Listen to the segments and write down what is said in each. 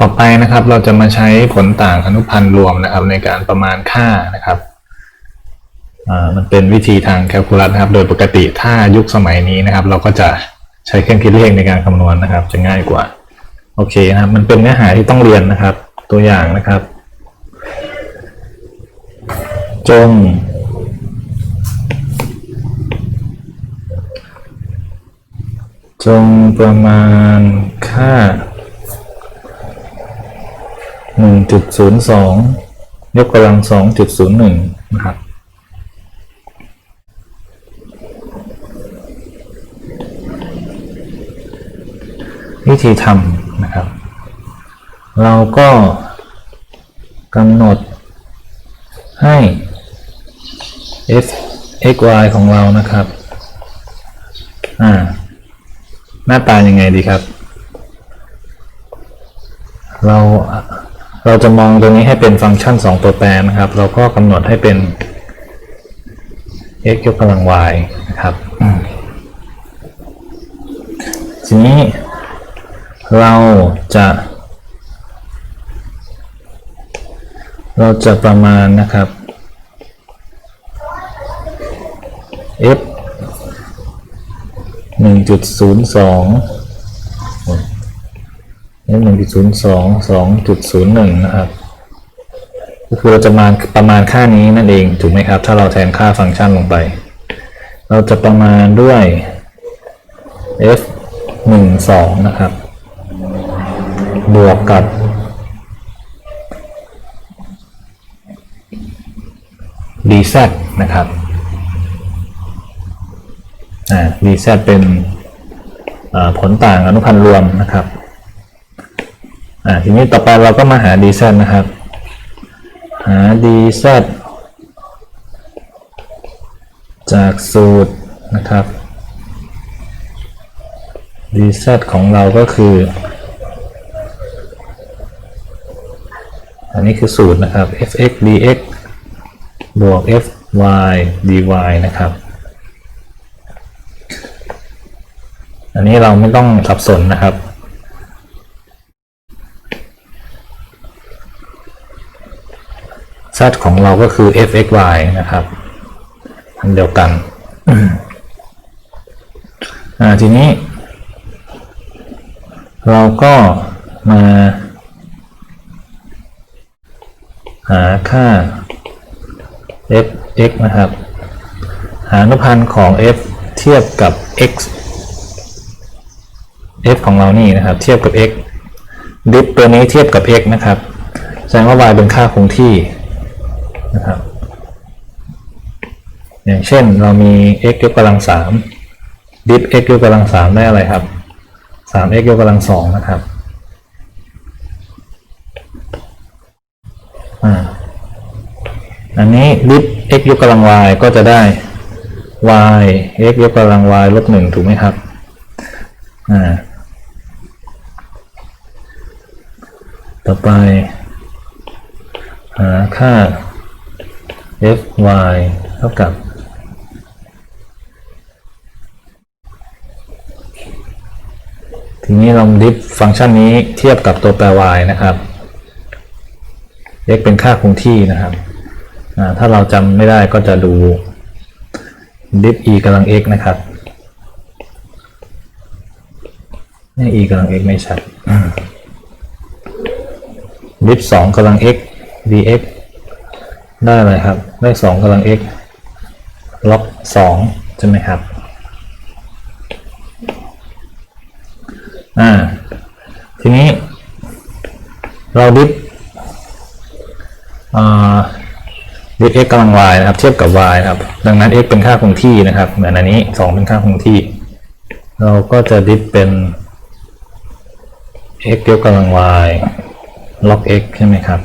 ต่อไปนะครับเราจะมาใช้ผลต่างอนุพันธ์รวมนะครับ ในการประมาณค่านะครับมันเป็นวิธีทางแคลคูลัสนะครับ โดยปกติถ้ายุคสมัยนี้นะครับ เราก็จะใช้เครื่องคิดเลขในการคำนวณนะครับ จะง่ายกว่า โอเคนะครับ มันเป็นเนื้อหาที่ต้องเรียนนะครับ ตัวอย่างนะครับ จง จงประมาณค่า หนึ่งจุดศูนย์สองยกกำลังสองจุดศูนย์หนึ่งนะครับ วิธีทำนะครับ เราก็กำหนดให้ f x y ของเรานะครับ อ่า หน้าตายังไงดีครับ เรา เราจะมองตรงนี้ให้เป็นฟังก์ชัน 2 ตัวแปรนะครับ เราก็กำหนดให้เป็น x ยกกำลัง y นะครับ ทีนี้เราจะ เราจะประมาณนะครับ f ห นึ่งจุดศูนย์สองหนึ่งจุดศูนย์สองสองจุดศูนย์หนึ่งนะครับ ก็คือเราจะมาประมาณค่านี้นั่นเองถูกไหมครับ ถ้าเราแทนค่าฟังก์ชันลงไป เราจะประมาณด้วย f หนึ่งสองนะครับ บวกกับ dz นะครับอ่า dz เป็นผลต่างอนุพันธ์รวมนะครับ อ่าทีนี้ต่อไปเราก็มาหา dz นะครับ หา dz จากสูตรนะครับ dz ของเราก็คือ อันนี้คือสูตรนะครับ fx dx บวก fy dy นะครับ อันนี้เราไม่ต้องสับสนนะครับ z ของเราก็คือ fxy นะครับอันเดียวกันทีนี้ เราก็มาหาค่า f(x) นะครับ หาอนุพันธ์ของ f เทียบกับ x f ของเรานี่นะครับ เทียบกับ x ดิฟตัวนี้เทียบกับ x นะครับ แสดงว่า y เป็นค่าคงที่ นะครับ อย่างเช่นเรามี x ยกกำลังสามดิฟ x ยกกำลังสามได้อะไรครับสาม x ยกกำลังสองนะครับอันนี้ดิฟ x ยกกำลัง y ก็จะได้ y x ยกกำลัง y ลบหนึ่งถูกไหมครับอ่าต่อไปหาค่า f y เท่ากับ ทีนี้ลองดิฟฟังก์ชันนี้เทียบกับตัวแปร y นะครับ x เป็นค่าคงที่นะครับ ถ้าเราจำไม่ได้ก็จะดูดิฟ e กำลัง x นะครับนี่ e กำลัง x ไม่ชัดดิฟ2กำลัง x dx ได้อะไรครับ ได้สองกำลัง x ล็อกสองใช่ไหมครับ อ่า ทีนี้ เราดิฟอ่าดิฟ x กำลัง y นะครับ เทียบกับ y นะครับ ดังนั้น x เป็นค่าคงที่นะครับ เหมือนอันนี้สองเป็นค่าคงที่ เราก็จะดิฟเป็น x ยกกำลัง y ล็อก x ใช่ไหมครับ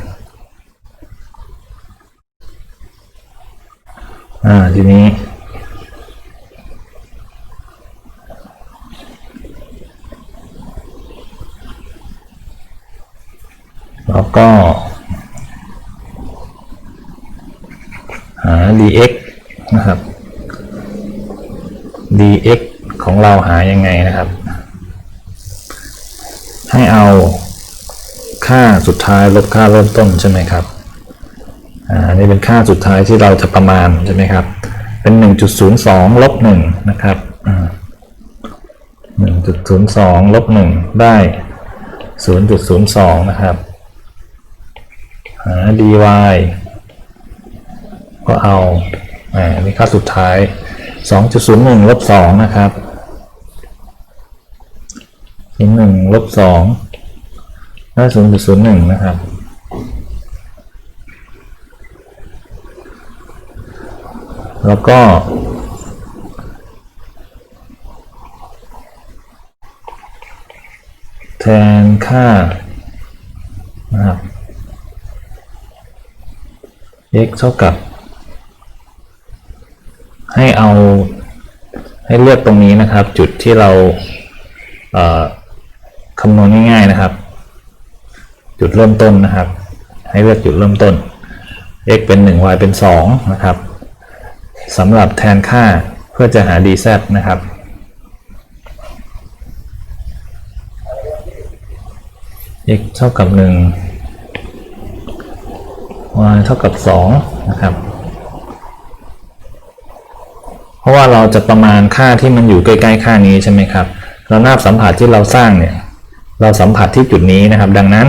อ่าทีนี้แล้วก็ หา dx นะครับ dx ของเราหายังไงนะครับ ให้เอาค่าสุดท้ายลบค่าเริ่มต้นใช่ไหมครับ อันนี่เป็นค่าสุดท้ายที่เราจะประมาณใช่ไหมครับ เป็น 1.02ลบ1นะครับ1.02ลบ1ได้ 0.02 นะครับ หา dy ก็เอาอ่านี่ค่าสุดท้าย 2.01ลบ2นะครับ01ลบ2ได้0.01นะครับ แล้วก็ แทนค่านะครับ x เท่ากับ ให้เอาให้เลือกตรงนี้นะครับ จุดที่เราเคำนวณง่ายๆนะครับ จุดเริ่มต้นนะครับ ให้เลือกจุดเริ่มต้น x เป็น 1 y เป็น 2 นะครับ สำหรับแทนค่าเพื่อจะหา dz นะครับ x เท่ากับ 1 y เท่ากับ 2 นะครับ เพราะว่าเราจะประมาณค่าที่มันอยู่ใกล้ ๆ ค่านี้ใช่ไหมครับเระนาบสัมผัสที่เราสร้างเนี่ย เราสัมผัสที่จุดนี้นะครับ ดังนั้น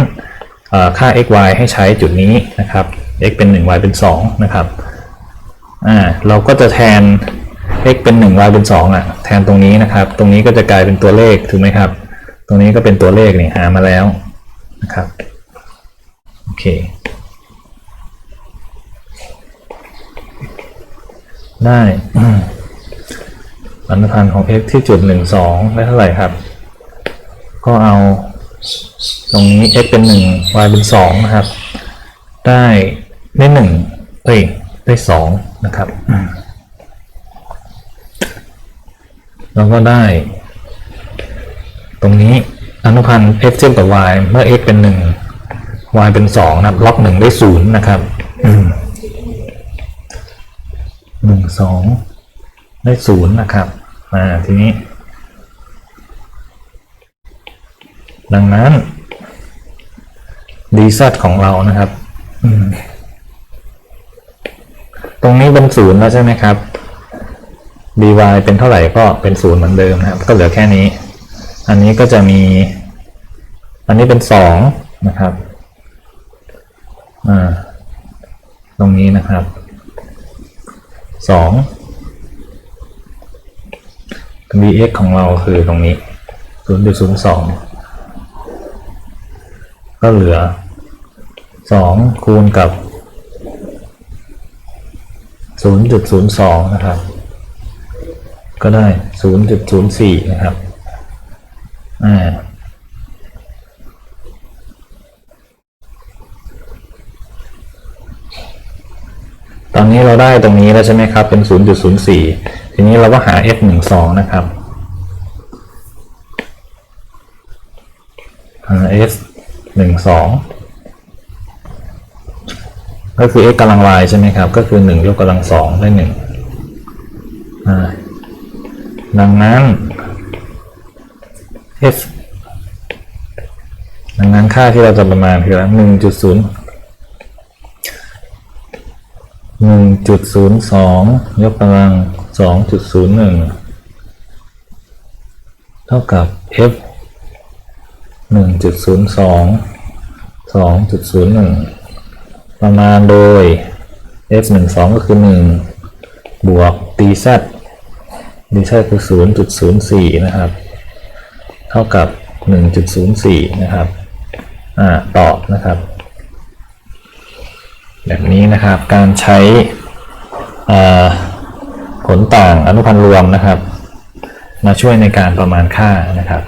ค่า x y ให้ใช้จุดนี้นะครับ x เป็น 1 y เป็น 2 นะครับ อ่าเราก็จะแทน x เป็น1 y เป็น 2อะแทนตรงนี้นะครับ ตรงนี้ก็จะกลายเป็นตัวเลขถูกไหมครับ ตรงนี้ก็เป็นตัวเลขนี่หามาแล้วนะครับโอเคได้อืมอนุพันธ์ของ x ที่จุดหนึ่งสองได้เท่าไหร่ครับ ก็เอาตรงนี้ x เป็นหนึ่ง y เป็นสองนะครับ ได้ได้หนึ่งเอ้ย ได้สองนะครับ แล้วก็ได้ ตรงนี้อนุพันธ์ x เทียบกับ y เมื่อ x เป็นหนึ่ง y เป็นสองนะครับ ล็อกหนึ่งได้ศูนย์นะครับหนึ่งสองได้ศูนย์นะครับอ่าทีนี้ ดังนั้น dz ของเรานะครับอืม ตรงนี้เป็นศูนย์แล้วใช่ไหมครับ dy เป็นเท่าไหร่ก็เป็นศูนย์เหมือนเดิมนะครับ ก็เหลือแค่นี้ อันนี้ก็จะมี อันนี้เป็นสองนะครับ อ่า ตรงนี้นะครับสอง dx ของเราคือตรงนี้ 0.02 ก็เหลือ 2 คูณกับ 0.02 นะครับ ก็ได้ 0.04 นะครับ อ่าตอนนี้เราได้ตรงนี้แล้วใช่ไหมครับ เป็น 0.04 ทีนี้เราก็หา f 1 2นะครับหา f 1 2 ก็คือ x กำลัง y ใช่ไหมครับ ก็คือ 1 ยกกำลัง 2 ได้1อ่าดังนั้น f ดังนั้นค่าที่เราจะประมาณคือ1.0หนึ่งจุดศูนย์สองยกกำลังสองจุดศูนย์หนึ่งเท่ากับ f หนึ่งจุดศูนย์สองสองจุดศูนย์หนึ่ง ประมาณโดย f หนึ่งสองก็คือหนึ่งบวก dz dz คือศูนย์จุดศูนย์สี่นะครับ เท่ากับหนึ่งจุดศูนย์สี่นะครับ อ่า ตอบนะครับ แบบนี้นะครับ การใช้ผลต่างอนุพันธ์รวมนะครับ มาช่วยในการประมาณค่านะครับ